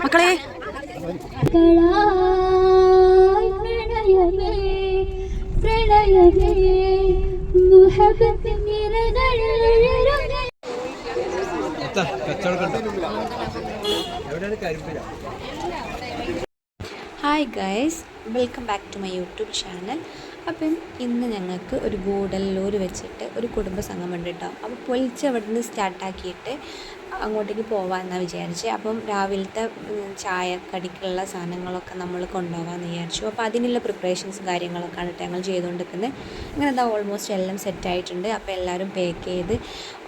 മക്കളെ. Hi guys welcome back to my YouTube channel അപ്പം ഇന്ന് ഞങ്ങൾക്ക് ഒരു ഗൂഡല്ലൂർ വെച്ചിട്ട് ഒരു കുടുംബ സംഘം ഉണ്ട് കേട്ടോ അപ്പോൾ പൊലിച്ച് അവിടെ നിന്ന് സ്റ്റാർട്ടാക്കിയിട്ട് അങ്ങോട്ടേക്ക് പോവാമെന്നാണ് വിചാരിച്ചത് അപ്പം രാവിലത്തെ ചായ കടിക്കുള്ള സാധനങ്ങളൊക്കെ നമ്മൾ കൊണ്ടുപോകാമെന്ന് വിചാരിച്ചു. അപ്പോൾ അതിനുള്ള പ്രിപ്പറേഷൻസ് കാര്യങ്ങളൊക്കെയാണ് കേട്ടോ ഞങ്ങൾ ചെയ്തുകൊണ്ടിരിക്കുന്നത് അങ്ങനെ എന്താ ഓൾമോസ്റ്റ് എല്ലാം സെറ്റ് ആയിട്ടുണ്ട്. അപ്പോൾ എല്ലാവരും പാക്ക് ചെയ്ത്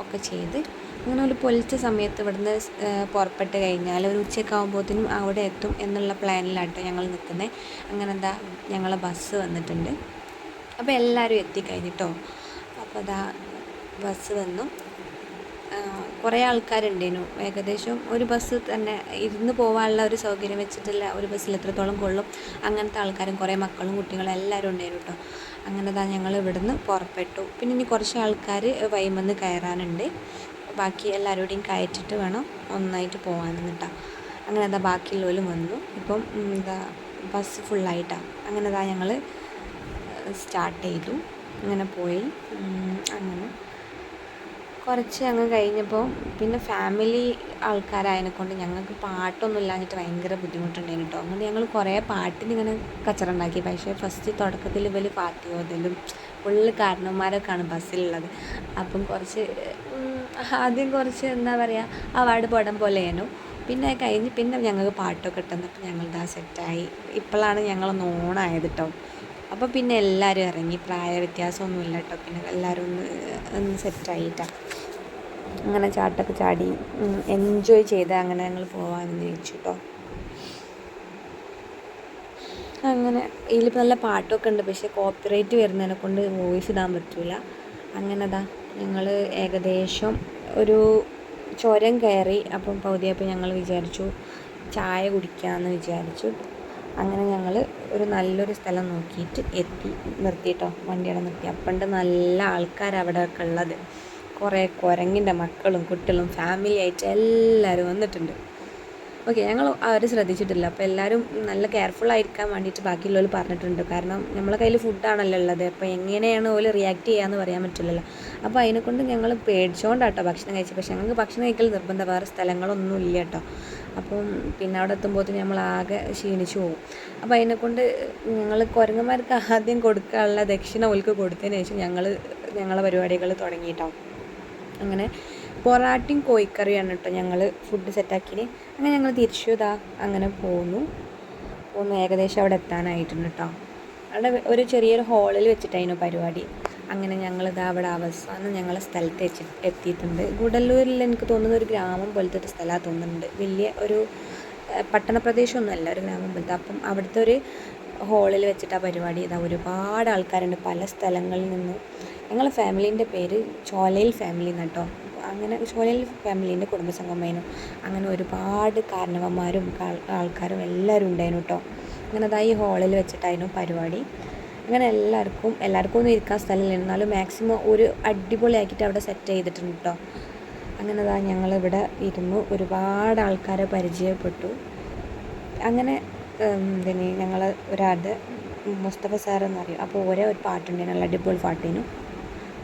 ഒക്കെ ചെയ്ത് അങ്ങനെ ഒരു പൊലിച്ച സമയത്ത് ഇവിടുന്ന് പുറപ്പെട്ട് കഴിഞ്ഞാൽ ഒരു ഉച്ചയൊക്കെ ആകുമ്പോഴത്തേനും അവിടെ എത്തും എന്നുള്ള പ്ലാനിലാട്ടോ ഞങ്ങൾ നിൽക്കുന്നത് അങ്ങനെ എന്താ ഞങ്ങളെ ബസ് വന്നിട്ടുണ്ട്. അപ്പോൾ എല്ലാവരും എത്തിക്കഴിഞ്ഞിട്ടോ അപ്പോൾ അതാ ബസ് വന്നു. കുറേ ആൾക്കാരുണ്ടേനു. ഏകദേശം ഒരു ബസ് തന്നെ ഇരുന്ന് പോകാനുള്ള ഒരു സൗകര്യം വെച്ചിട്ടില്ല. ഒരു ബസ്സിൽ എത്രത്തോളം കൊള്ളും അങ്ങനത്തെ ആൾക്കാരും കുറേ മക്കളും കുട്ടികളും എല്ലാവരും ഉണ്ടായിരുന്നു കേട്ടോ അങ്ങനെ ദാ ഞങ്ങൾ ഇവിടുന്ന് പുറപ്പെട്ടു. പിന്നെ ഇനി കുറച്ച് ആൾക്കാർ വൈമെന്ന് കയറാനുണ്ട്. ബാക്കി എല്ലാവരോടെയും കയറ്റിട്ട് വേണം ഒന്നായിട്ട് പോകാനെന്ന് കേട്ടോ അങ്ങനെ എന്താ ബാക്കിയുള്ളവരും വന്നു. ഇപ്പം എന്താ ബസ് ഫുള്ളായിട്ടാണ് അങ്ങനെ ദാ ഞങ്ങൾ സ്റ്റാർട്ട് ചെയ്തു. അങ്ങനെ പോയി. അങ്ങനെ. കുറച്ച് അങ്ങ് കഴിഞ്ഞപ്പോൾ പിന്നെ ഫാമിലി ആൾക്കാരായതിനെ കൊണ്ട് ഞങ്ങൾക്ക് പാട്ടൊന്നും ഇല്ലാഞ്ഞിട്ട് ഭയങ്കര ബുദ്ധിമുട്ടുണ്ടായിരുന്നു കേട്ടോ. അങ്ങനെ ഞങ്ങൾ കുറേ പാട്ടിന് ഇങ്ങനെ കച്ചറ ഉണ്ടാക്കി പക്ഷേ ഫസ്റ്റ് തുടക്കത്തിൽ ഇവർ പാട്ട് ഓതലും ഫുള്ള് കാരണവന്മാരൊക്കെയാണ് ബസ്സിലുള്ളത്. അപ്പം കുറച്ച് ആദ്യം കുറച്ച് എന്താ പറയുക അവാർഡ് പോലെ പോലെയായിരുന്നു. പിന്നെ കഴിഞ്ഞ് പിന്നെ ഞങ്ങൾക്ക് പാട്ടൊക്കെ ഇട്ടുന്നപ്പോൾ ഞങ്ങളുടെ ആ സെറ്റായി ഇപ്പോഴാണ് ഞങ്ങളൊന്ന് ഓണായത് കേട്ടോ. അപ്പോൾ പിന്നെ എല്ലാവരും ഇറങ്ങി. പ്രായ വ്യത്യാസമൊന്നുമില്ല കേട്ടോ. പിന്നെ എല്ലാവരും ഒന്ന് ഒന്ന് സെറ്റായിട്ടാണ് അങ്ങനെ ചാട്ടൊക്കെ ചാടി എൻജോയ് ചെയ്ത് അങ്ങനെ ഞങ്ങൾ പോകാമെന്ന് ചോദിച്ചു കേട്ടോ. അങ്ങനെ ഇതിലിപ്പോൾ നല്ല പാട്ടൊക്കെ ഉണ്ട്. പക്ഷേ കോപ്പിറൈറ്റ് വരുന്നതിനെ കൊണ്ട് വോയിസ് ഇടാൻ പറ്റില്ല അങ്ങനെ അതാ ഞങ്ങൾ ഏകദേശം ഒരു ചുരം കയറി. അപ്പം പകുതിയപ്പോൾ ഞങ്ങൾ വിചാരിച്ചു ചായ കുടിക്കാമെന്ന് വിചാരിച്ചു. അങ്ങനെ ഞങ്ങൾ ഒരു നല്ലൊരു സ്ഥലം നോക്കിയിട്ട് എത്തി നിർത്തിയിട്ടോ വണ്ടി അവിടെ നിർത്തി. അപ്പണ്ട് നല്ല ആൾക്കാർ അവിടെ ഒക്കെ ഉള്ളത്. കുറേ കുരങ്ങിന്റെ മക്കളും കുട്ടികളും ഫാമിലി ആയിട്ട് എല്ലാവരും വന്നിട്ടുണ്ട്. ഓക്കെ ഞങ്ങൾ അവർ ശ്രദ്ധിച്ചിട്ടില്ല. അപ്പോൾ എല്ലാവരും നല്ല കെയർഫുൾ ആയിരിക്കാൻ വേണ്ടിയിട്ട് ബാക്കിയുള്ളവർ പറഞ്ഞിട്ടുണ്ട്. കാരണം നമ്മളെ കയ്യിൽ ഫുഡാണല്ലോ ഉള്ളത്. അപ്പോൾ എങ്ങനെയാണ് ഓൽ റിയാക്ട് ചെയ്യാന്ന് പറയാൻ പറ്റില്ലല്ലോ. അപ്പോൾ അതിനെക്കൊണ്ട് ഞങ്ങൾ പേടിച്ചോണ്ടാട്ടോ ഭക്ഷണം കഴിച്ചത് പക്ഷേ ഞങ്ങൾക്ക് ഭക്ഷണം കഴിക്കൽ നിർബന്ധം. വേറെ സ്ഥലങ്ങളൊന്നും ഇല്ല കേട്ടോ അപ്പം പിന്നെ അവിടെ എത്തുമ്പോഴത്തേന് നമ്മൾ ആകെ ക്ഷീണിച്ചു പോകും. അപ്പോൾ അതിനെക്കൊണ്ട് ഞങ്ങൾ കുരങ്ങന്മാർക്ക് ആദ്യം കൊടുക്കാനുള്ള ദക്ഷിണ ഓൽക്ക് കൊടുത്തതിന് ശേഷം ഞങ്ങൾ ഞങ്ങളെ പരിപാടികൾ തുടങ്ങിയിട്ടോ. അങ്ങനെ പൊറാട്ടയും കോഴിക്കറിയാണ് കേട്ടോ ഞങ്ങൾ ഫുഡ് സെറ്റാക്കിന് അങ്ങനെ ഞങ്ങൾ തിരിച്ചു ഇതാ അങ്ങനെ പോന്നു. പോന്നു ഏകദേശം അവിടെ എത്താനായിട്ടുണ്ട് കേട്ടോ. അവിടെ ഒരു ചെറിയൊരു ഹാളിൽ വെച്ചിട്ടായിരുന്നു പരിപാടി. അങ്ങനെ ഞങ്ങളിതാ അവിടെ അവസാനം ഞങ്ങളെ സ്ഥലത്ത് വെച്ച് എത്തിയിട്ടുണ്ട്. ഗുഡല്ലൂരിൽ എനിക്ക് തോന്നുന്ന ഒരു ഗ്രാമം പോലത്തെ ഒരു സ്ഥലമാണ് തോന്നുന്നുണ്ട്. വലിയ ഒരു പട്ടണ പ്രദേശമൊന്നുമല്ല ഒരു ഗ്രാമം പോലത്തെ. അപ്പം അവിടുത്തെ ഒരു ഹോളിൽ വെച്ചിട്ട് ആ പരിപാടി ഇതാ ഒരുപാട് ആൾക്കാരുണ്ട്. പല സ്ഥലങ്ങളിൽ നിന്ന്. ഞങ്ങളെ ഫാമിലീന്റെ പേര് ചോലയിൽ ഫാമിലി എന്ന് അങ്ങനെ ചോലയിൽ ഫാമിലീന്റെ കുടുംബസംഗമായിരുന്നു അങ്ങനെ ഒരുപാട് കാരണവന്മാരും ആൾക്കാരും എല്ലാവരും ഉണ്ടായിരുന്നു കേട്ടോ അങ്ങനെ അതാ ഈ ഹാളിൽ വെച്ചിട്ടായിരുന്നു പരിപാടി. അങ്ങനെ എല്ലാവർക്കും എല്ലാവർക്കും ഒന്നും ഇരിക്കാൻ സ്ഥലമില്ല. എന്നാലും മാക്സിമം ഒരു അടിപൊളിയാക്കിയിട്ട് അവിടെ സെറ്റ് ചെയ്തിട്ടുണ്ട് കേട്ടോ അങ്ങനെ അതാ ഞങ്ങളിവിടെ ഇരുന്നു. ഒരുപാട് ആൾക്കാരെ പരിചയപ്പെട്ടു. അങ്ങനെ പിന്നെ ഞങ്ങൾ ഒരാത് മുസ്തഫ സാർ എന്നറിയും. അപ്പോൾ ഒരേ ഒരു പാട്ടുണ്ടായിരുന്നു നല്ല അടിപൊളി പാട്ടിനു.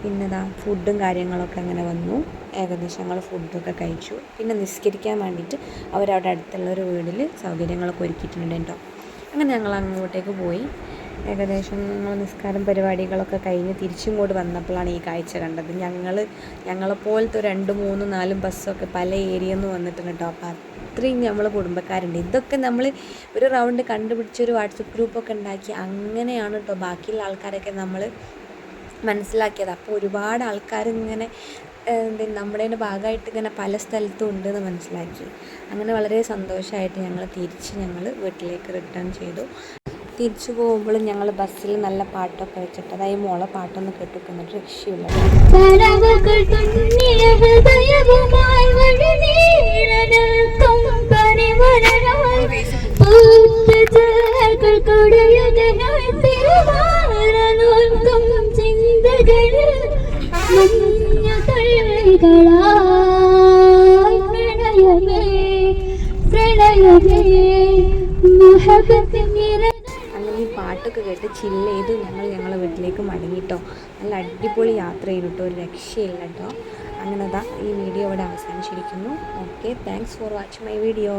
പിന്നെ ഇതാ ഫുഡും കാര്യങ്ങളൊക്കെ അങ്ങനെ വന്നു. ഏകദേശം ഞങ്ങൾ ഫുഡൊക്കെ കഴിച്ചു. പിന്നെ നിസ്കരിക്കാൻ വേണ്ടിയിട്ട് അവരവിടെ അടുത്തുള്ള ഒരു വീടിൽ സൗകര്യങ്ങളൊക്കെ ഒരുക്കിയിട്ടുണ്ട് കേട്ടോ അങ്ങനെ ഞങ്ങൾ അങ്ങോട്ടേക്ക് പോയി. ഏകദേശം ഞങ്ങൾ നിസ്കാരം പരിപാടികളൊക്കെ കഴിഞ്ഞ് തിരിച്ചിങ്ങോട്ട് വന്നപ്പോഴാണ് ഈ കാഴ്ച കണ്ടത്. ഞങ്ങൾ ഞങ്ങളെപ്പോലത്തെ ഒരു രണ്ട് മൂന്ന് നാലും ബസ്സൊക്കെ പല ഏരിയയിൽ നിന്ന് വന്നിട്ടുണ്ട് കേട്ടോ അപ്പോൾ അത്രയും നമ്മൾ കുടുംബക്കാരുണ്ട്. ഇതൊക്കെ നമ്മൾ ഒരു റൗണ്ട് കണ്ടുപിടിച്ചൊരു വാട്സപ്പ് ഗ്രൂപ്പൊക്കെ ഉണ്ടാക്കി അങ്ങനെയാണ് കേട്ടോ ബാക്കിയുള്ള ആൾക്കാരൊക്കെ നമ്മൾ മനസ്സിലാക്കിയത്. അപ്പോൾ ഒരുപാട് എന്ത് നമ്മുടെ ഭാഗമായിട്ട് ഇങ്ങനെ പല സ്ഥലത്തും ഉണ്ടെന്ന് മനസ്സിലാക്കി. അങ്ങനെ വളരെ സന്തോഷമായിട്ട് ഞങ്ങൾ തിരിച്ച് ഞങ്ങൾ വീട്ടിലേക്ക് റിട്ടേൺ ചെയ്തു. തിരിച്ചു പോകുമ്പോഴും ഞങ്ങൾ ബസ്സിൽ നല്ല പാട്ടൊക്കെ വെച്ചിട്ട് അതായത് മോളെ പാട്ടൊന്ന് കേട്ടിട്ട് രക്ഷയില്ല പ്രണയമേ തുന്നിയ പാട്ടൊക്കെ കേട്ട് ചില്ല് ചെയ്ത് ഞങ്ങൾ ഞങ്ങളെ വീട്ടിലേക്ക് മടങ്ങിട്ടോ. നല്ല അടിപൊളി യാത്ര ചെയ്യുന്നു കേട്ടോ ഒരു രക്ഷയില്ല കേട്ടോ അങ്ങനെ ദാ ഈ വീഡിയോ ഇവിടെ അവസാനിച്ചിരിക്കുന്നു. Okay thanks for watching my video